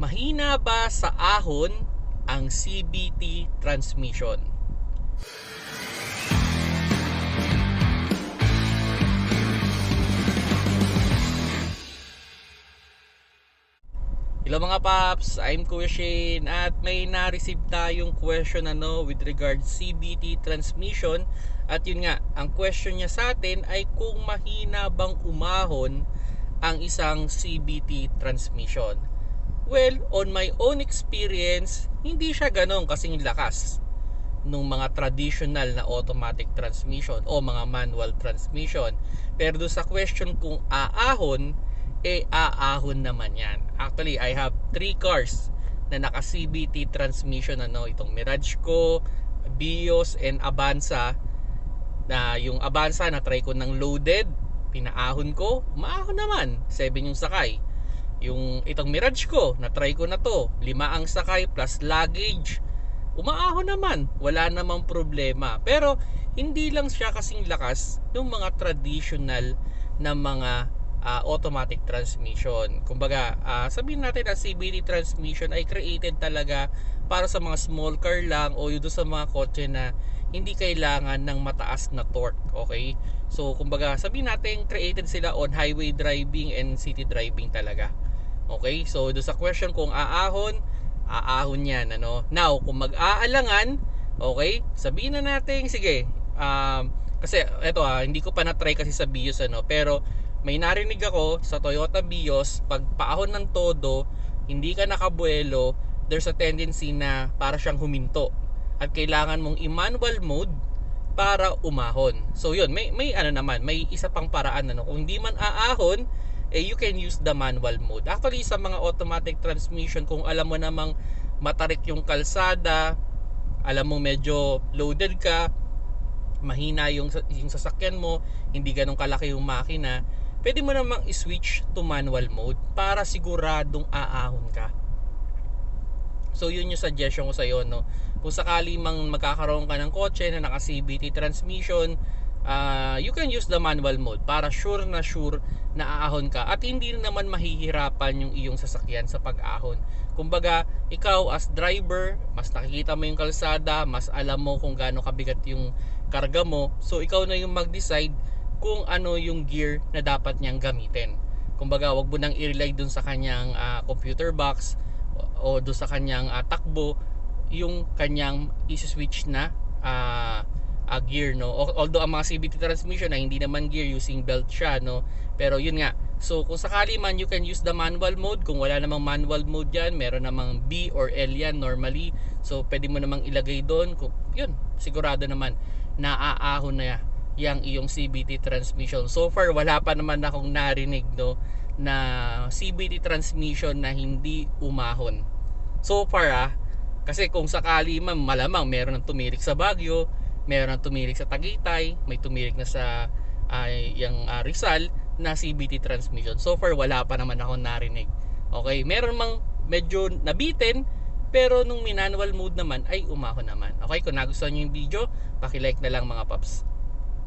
Mahina ba sa ahon ang CBT transmission? Hello mga paps, I'm Kuya Shane at may na-receive tayong question ano with regards CBT transmission at yun nga, ang question niya sa atin ay kung mahina bang umahon ang isang CBT transmission. Well, on my own experience, hindi siya ganon kasing lakas nung mga traditional na automatic transmission o mga manual transmission. Pero doon sa question kung aahon, eh aahon naman yan. Actually, I have three cars na naka CBT transmission ano itong Mirage ko, Bios and Avanza na yung Avanza na try ko ng loaded, pinaahon ko, maahon naman, 7 yung sakay. Yung itong Mirage ko, na try ko na to, lima ang sakay plus luggage, umaahon naman, wala namang problema. Pero hindi lang siya kasing lakas ng mga traditional na mga uh, automatic transmission. Kumbaga, uh, sabihin natin na CBT transmission ay created talaga para sa mga small car lang o yun sa mga kotse na hindi kailangan ng mataas na torque. Okay? So, kumbaga, sabihin natin created sila on highway driving and city driving talaga. Okay? So, do sa question kung aahon, aahon yan. Ano? Now, kung mag-aalangan, okay, sabihin na natin, sige, um, kasi eto ah, hindi ko pa na-try kasi sa Bios ano, pero may narinig ako sa Toyota Bios, pag paahon ng todo, hindi ka nakabuelo, there's a tendency na para siyang huminto. At kailangan mong i-manual mode para umahon. So yun, may may ano naman, may isa pang paraan ano. Kung hindi man aahon, eh you can use the manual mode. Actually sa mga automatic transmission kung alam mo namang matarik yung kalsada, alam mo medyo loaded ka, mahina yung, yung sasakyan mo, hindi ganun kalaki yung makina, pwede mo namang i-switch to manual mode para siguradong aahon ka. So yun yung suggestion ko sa iyo no. Kung sakali mang magkakaroon ka ng kotse na naka CVT transmission, uh, you can use the manual mode para sure na sure na aahon ka at hindi naman mahihirapan yung iyong sasakyan sa pag-ahon. Kumbaga, ikaw as driver, mas nakikita mo yung kalsada, mas alam mo kung gaano kabigat yung karga mo. So ikaw na yung mag-decide kung ano yung gear na dapat niyang gamitin. Kumbaga, wag mo nang i-rely dun sa kanyang uh, computer box o, o dun sa kanyang uh, takbo yung kanyang i-switch na uh, uh, gear no? Although ang mga CVT transmission na hindi naman gear using belt siya no? Pero yun nga. So kung sakali man you can use the manual mode. Kung wala namang manual mode yan meron namang B or L yan normally. So pwede mo namang ilagay doon. Yun sigurado naman naaahon na yang iyong CBT transmission. So far wala pa naman akong narinig no? Na CBT transmission na hindi umahon. So far ah, kasi kung sakali man malamang meron ng tumirik sa Baguio, meron tumirik sa Tagaytay, may tumirik na sa uh, yung uh, Rizal na CBT transmission. So far wala pa naman akong narinig. Okay, meron mang medyo nabitin pero nung manual mode naman ay umahon naman. Okay, kung nagustuhan niyo yung video, paki-like na lang mga paps.